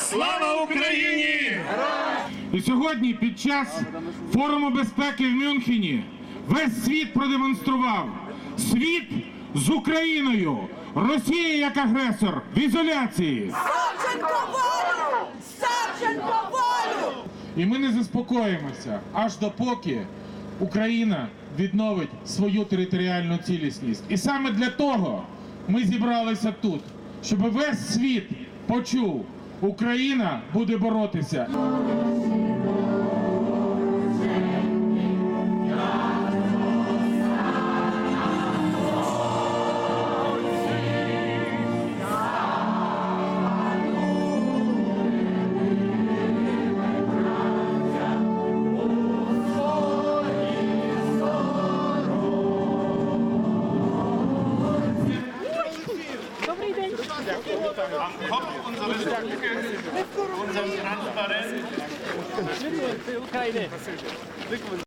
Слава Україні! І сьогодні під час форуму безпеки в Мюнхені весь світ продемонстрував світ з Україною. Росія як агресор в ізоляції. Савченко волю! Савченко волю! І ми не заспокоїмося аж допоки Україна відновить свою територіальну цілісність. І саме для того ми зібралися тут, щоб весь світ почув, Україна буде боротися. Am Kopf unserer Stärke, unserem Transparenz. Ukraine.